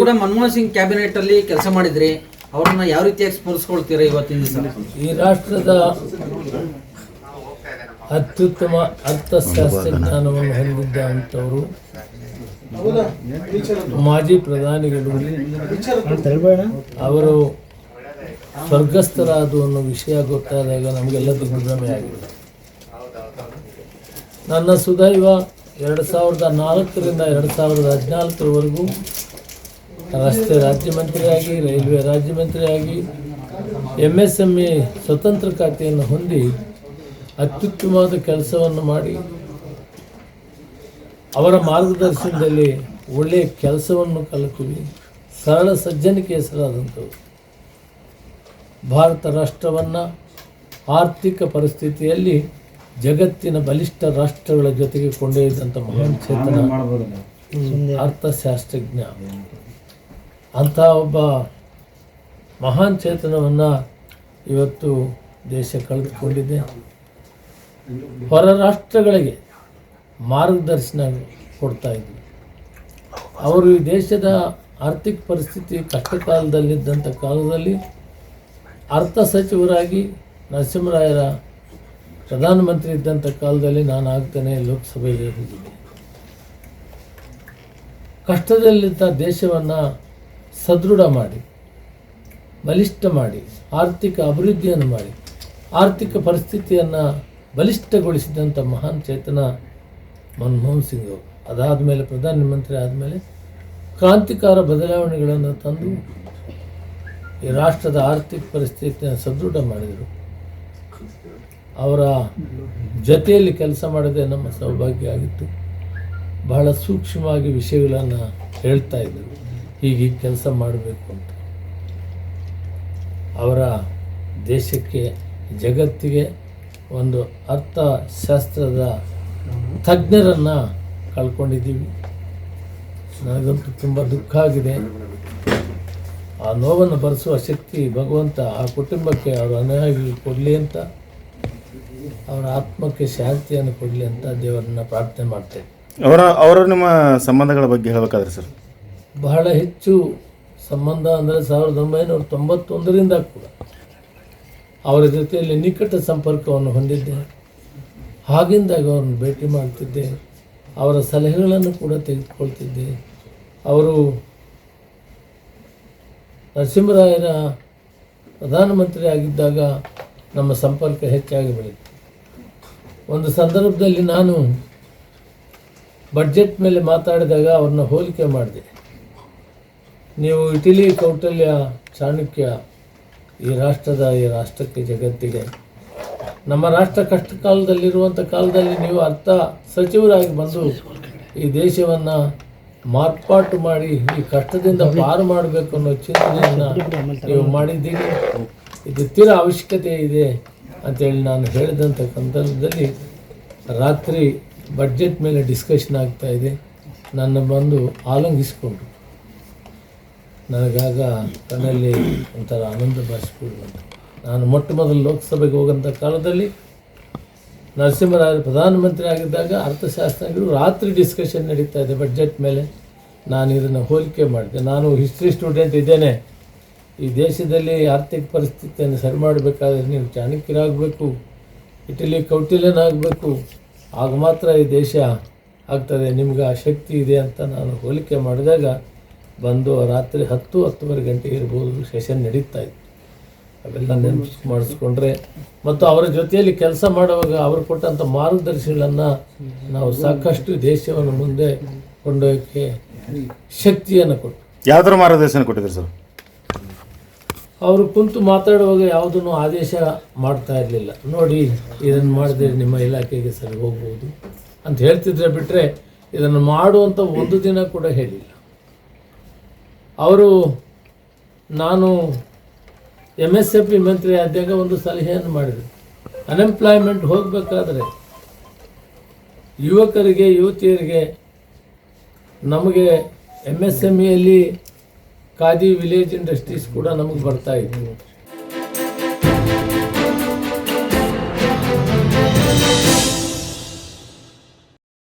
ಕೂಡ ಮನಮೋಹನ್ ಸಿಂಗ್ ಕ್ಯಾಬಿನೆಟ್ ಅಲ್ಲಿ ಕೆಲಸ ಮಾಡಿದ್ರಿ ಅವರನ್ನ ಯಾವ ರೀತಿಯಾಗಿ ಸ್ಮರಿಸ್ಕೊಳ್ತೀರಾ ಇವತ್ತಿನ ದಿವಸ? ಈ ರಾಷ್ಟ್ರದ ಅತ್ಯುತ್ತಮ ಅರ್ಥಶಾಸ್ತ್ರಜ್ಞಾನವನ್ನು ಹೊಂದಿದ್ದ ಅಂಥವರು ಮಾಜಿ ಪ್ರಧಾನಿಗಳು. ಅವರು ಸ್ವರ್ಗಸ್ಥರಾದ ಅನ್ನೋ ವಿಷಯ ಗೊತ್ತಾದಾಗ ನಮಗೆಲ್ಲ ದಿಗ್ಭ್ರಮೆ ಆಗಿದೆ. ನನ್ನ ಸುದೈವ ಎರಡು ಸಾವಿರದ ನಾಲ್ಕರಿಂದ ಎರಡು ಸಾವಿರದ ಹದಿನಾಲ್ಕರವರೆಗೂ ರಸ್ತೆ ರಾಜ್ಯ ಮಂತ್ರಿಯಾಗಿ ರೈಲ್ವೆ ರಾಜ್ಯ ಮಂತ್ರಿಯಾಗಿ ಎಂ ಎಸ್ ಎಂ ಎ ಸ್ವತಂತ್ರ ಖಾತೆಯನ್ನು ಹೊಂದಿ ಅತ್ಯುತ್ತಮವಾದ ಕೆಲಸವನ್ನು ಮಾಡಿ ಅವರ ಮಾರ್ಗದರ್ಶನದಲ್ಲಿ ಒಳ್ಳೆಯ ಕೆಲಸವನ್ನು ಕಲಿತೀವಿ ಸರಳ ಸಜ್ಜನಿಕೆ ಹೆಸರಾದಂಥವು ಭಾರತ ರಾಷ್ಟ್ರವನ್ನು ಆರ್ಥಿಕ ಪರಿಸ್ಥಿತಿಯಲ್ಲಿ ಜಗತ್ತಿನ ಬಲಿಷ್ಠ ರಾಷ್ಟ್ರಗಳ ಜೊತೆಗೆ ಕೊಂಡೊಯ್ದಂಥ ಮಹಾನ್ ಚೇತನ. ಅರ್ಥಶಾಸ್ತ್ರಜ್ಞ. ಅಂಥ ಒಬ್ಬ ಮಹಾನ್ ಚೇತನವನ್ನು ಇವತ್ತು ದೇಶ ಕಳೆದುಕೊಂಡಿದೆ. ಹೊರ ರಾಷ್ಟ್ರಗಳಿಗೆ ಮಾರ್ಗದರ್ಶನ ಕೊಡ್ತಾ ಇದ್ವಿ ಅವರು ಈ ದೇಶದ ಆರ್ಥಿಕ ಪರಿಸ್ಥಿತಿ ಕಷ್ಟ ಕಾಲದಲ್ಲಿದ್ದಂಥ ಕಾಲದಲ್ಲಿ ಅರ್ಥ ಸಚಿವರಾಗಿ ನರಸಿಂಹರಾಯರ ಪ್ರಧಾನಮಂತ್ರಿ ಇದ್ದಂಥ ಕಾಲದಲ್ಲಿ ನಾನು ಆಗ್ತಾನೆ ಲೋಕಸಭೆಗೆ ಹೋಗಿದ್ದೆ. ಕಷ್ಟದಲ್ಲಿದ್ದ ದೇಶವನ್ನು ಸದೃಢ ಮಾಡಿ, ಬಲಿಷ್ಠ ಮಾಡಿ, ಆರ್ಥಿಕ ಅಭಿವೃದ್ಧಿಯನ್ನು ಮಾಡಿ, ಆರ್ಥಿಕ ಪರಿಸ್ಥಿತಿಯನ್ನು ಬಲಿಷ್ಠಗೊಳಿಸಿದಂಥ ಮಹಾನ್ ಚೇತನ ಮನಮೋಹನ್ ಸಿಂಗ್ ಅವರು. ಅದಾದಮೇಲೆ ಪ್ರಧಾನಮಂತ್ರಿ ಆದಮೇಲೆ ಕ್ರಾಂತಿಕಾರ ಬದಲಾವಣೆಗಳನ್ನು ತಂದು ಈ ರಾಷ್ಟ್ರದ ಆರ್ಥಿಕ ಪರಿಸ್ಥಿತಿಯನ್ನು ಸದೃಢ ಮಾಡಿದರು. ಅವರ ಜೊತೆಯಲ್ಲಿ ಕೆಲಸ ಮಾಡೋದೇ ನಮ್ಮ ಸೌಭಾಗ್ಯ ಆಗಿತ್ತು. ಬಹಳ ಸೂಕ್ಷ್ಮವಾಗಿ ವಿಷಯಗಳನ್ನು ಹೇಳ್ತಾ ಇದ್ದರು ಹೀಗೆ ಕೆಲಸ ಮಾಡಬೇಕು ಅಂತ. ಅವರ ದೇಶಕ್ಕೆ, ಜಗತ್ತಿಗೆ ಒಂದು ಅರ್ಥಶಾಸ್ತ್ರದ ತಜ್ಞರನ್ನು ಕಳ್ಕೊಂಡಿದ್ದೀವಿ. ನನಗಂತೂ ತುಂಬ ದುಃಖ ಆಗಿದೆ. ಆ ನೋವನ್ನು ಭರಿಸುವ ಶಕ್ತಿ ಭಗವಂತ ಆ ಕುಟುಂಬಕ್ಕೆ ಅವರು ಅನುಯಾಯಿಗಳಿಗೆ ಕೊಡಲಿ ಅಂತ, ಅವರ ಆತ್ಮಕ್ಕೆ ಶಾಂತಿಯನ್ನು ಕೊಡಲಿ ಅಂತ ದೇವರನ್ನ ಪ್ರಾರ್ಥನೆ ಮಾಡ್ತೇನೆ. ಅವರ ಅವರ ನಿಮ್ಮ ಸಂಬಂಧಗಳ ಬಗ್ಗೆ ಹೇಳಬೇಕಾದ್ರೆ ಸರ್? ಬಹಳ ಹೆಚ್ಚು ಸಂಬಂಧ ಅಂದರೆ ಸಾವಿರದ ಒಂಬೈನೂರ ತೊಂಬತ್ತೊಂದರಿಂದ ಕೂಡ ಅವರ ಜೊತೆಯಲ್ಲಿ ನಿಕಟ ಸಂಪರ್ಕವನ್ನು ಹೊಂದಿದ್ದೆ. ಹಾಗಿಂದಾಗ ಅವರನ್ನು ಭೇಟಿ ಮಾಡ್ತಿದ್ದೆ. ಅವರ ಸಲಹೆಗಳನ್ನು ಕೂಡ ತೆಗೆದುಕೊಳ್ತಿದ್ದೆ. ಅವರು ನರಸಿಂಹರಾಯರ ಪ್ರಧಾನಮಂತ್ರಿ ಆಗಿದ್ದಾಗ ನಮ್ಮ ಸಂಪರ್ಕ ಹೆಚ್ಚಾಗಿ ಬೆಳೀತು. ಒಂದು ಸಂದರ್ಭದಲ್ಲಿ ನಾನು ಬಡ್ಜೆಟ್ ಮೇಲೆ ಮಾತಾಡಿದಾಗ ಅವ್ರನ್ನ ಹೋಲಿಕೆ ಮಾಡಿದೆ. ನೀವು ಇಟಲಿ ಕೌಟಲ್ಯ ಚಾಣಕ್ಯ ಈ ರಾಷ್ಟ್ರದ ಈ ರಾಷ್ಟ್ರಕ್ಕೆ ಜಗತ್ತಿಗೆ. ನಮ್ಮ ರಾಷ್ಟ್ರ ಕಷ್ಟ ಕಾಲದಲ್ಲಿರುವಂಥ ಕಾಲದಲ್ಲಿ ನೀವು ಅರ್ಥ ಸಚಿವರಾಗಿ ಬಂದು ಈ ದೇಶವನ್ನು ಮಾರ್ಪಾಟು ಮಾಡಿ, ಈ ಕಷ್ಟದಿಂದ ಪಾರು ಮಾಡಬೇಕು ಅನ್ನೋ ಚಿಂತನೆಯನ್ನು ನೀವು ಮಾಡಿದ್ದೀರಿ. ಇದು ತೀರ ಅವಶ್ಯಕತೆ ಇದೆ ಅಂತೇಳಿ ನಾನು ಹೇಳಿದಂಥ ಸಂದರ್ಭದಲ್ಲಿ ರಾತ್ರಿ ಬಡ್ಜೆಟ್ ಮೇಲೆ ಡಿಸ್ಕಷನ್ ಆಗ್ತಾ ಇದೆ. ನನ್ನ ಬಂದು ಆಲಂಗಿಸಿಕೊಂಡ್ರು ನನಗಾಗ ಕಣ್ಣಲ್ಲಿ ಒಂಥರ ಆನಂದ ಭಾಷೆ ನಾನು ಮೊಟ್ಟ ಮೊದಲು ಲೋಕಸಭೆಗೆ ಹೋಗೋಂಥ ಕಾಲದಲ್ಲಿ ನರಸಿಂಹರಾಜ ಪ್ರಧಾನಮಂತ್ರಿ ಆಗಿದ್ದಾಗ ಅರ್ಥಶಾಸ್ತ್ರಗಳು ರಾತ್ರಿ ಡಿಸ್ಕಷನ್ ನಡೀತಾ ಇದೆ ಬಜೆಟ್ ಮೇಲೆ. ನಾನು ಇದನ್ನು ಹೋಲಿಕೆ ಮಾಡಿದೆ. ನಾನು ಹಿಸ್ಟ್ರಿ ಸ್ಟೂಡೆಂಟ್ ಇದ್ದೇನೆ. ಈ ದೇಶದಲ್ಲಿ ಆರ್ಥಿಕ ಪರಿಸ್ಥಿತಿಯನ್ನು ಸರಿ ಮಾಡಬೇಕಾದ್ರೆ ನೀವು ಚಾಣಕ್ಯರಾಗಬೇಕು, ಇಟಲಿ ಕೌಟಿಲ್ಯನಾಗಬೇಕು, ಆಗ ಮಾತ್ರ ಈ ದೇಶ ಆಗ್ತದೆ, ನಿಮ್ಗೆ ಆ ಶಕ್ತಿ ಇದೆ ಅಂತ ನಾನು ಹೋಲಿಕೆ ಮಾಡಿದಾಗ ಬಂದು ರಾತ್ರಿ ಹತ್ತು ಹತ್ತುವರೆ ಗಂಟೆಗೆ ಇರ್ಬೋದು ಸೆಷನ್ ನಡೀತಾ ಇತ್ತು. ಅವೆಲ್ಲ ನೆನಪು ಮಾಡಿಸ್ಕೊಂಡ್ರೆ ಮತ್ತು ಅವರ ಜೊತೆಯಲ್ಲಿ ಕೆಲಸ ಮಾಡುವಾಗ ಅವರು ಕೊಟ್ಟಂಥ ಮಾರ್ಗದರ್ಶಿಗಳನ್ನು ನಾವು ಸಾಕಷ್ಟು ದೇಶವನ್ನು ಮುಂದೆ ಕೊಂಡೊಯ್ಯಕ್ಕೆ ಶಕ್ತಿಯನ್ನು ಕೊಟ್ಟು. ಯಾವ್ದಾರು ಮಾರ್ಗದರ್ಶನ ಕೊಟ್ಟಿದ್ರು ಸರ್? ಅವರು ಕುಂತು ಮಾತಾಡುವಾಗ ಯಾವುದನ್ನು ಆದೇಶ ಮಾಡ್ತಾ ಇರಲಿಲ್ಲ. ನೋಡಿ ಇದನ್ನು ಮಾಡಿದ್ರೆ ನಿಮ್ಮ ಇಲಾಖೆಗೆ ಸರಿ ಹೋಗ್ಬೋದು ಅಂತ ಹೇಳ್ತಿದ್ರೆ ಬಿಟ್ಟರೆ ಇದನ್ನು ಮಾಡುವಂಥ ಒಂದು ದಿನ ಕೂಡ ಹೇಳಿಲ್ಲ. ಅವರು, ನಾನು ಎಂ ಎಸ್ ಎಫ್ ಪಿ ಮಂತ್ರಿ ಆದಾಗ ಒಂದು ಸಲಹೆಯನ್ನು ಮಾಡಿದೆ ಅನ್ಎಂಪ್ಲಾಯ್ಮೆಂಟ್ ಹೋಗಬೇಕಾದ್ರೆ ಯುವಕರಿಗೆ, ಯುವತಿಯರಿಗೆ ನಮಗೆ ಎಂ ಎಸ್ ಎಂ ಇಯಲ್ಲಿ ಖಾದಿ ವಿಲೇಜ್ ಇಂಡಸ್ಟ್ರೀಸ್ ಕೂಡ ನಮಗೆ ಬರ್ತಾ ಇತ್ತು.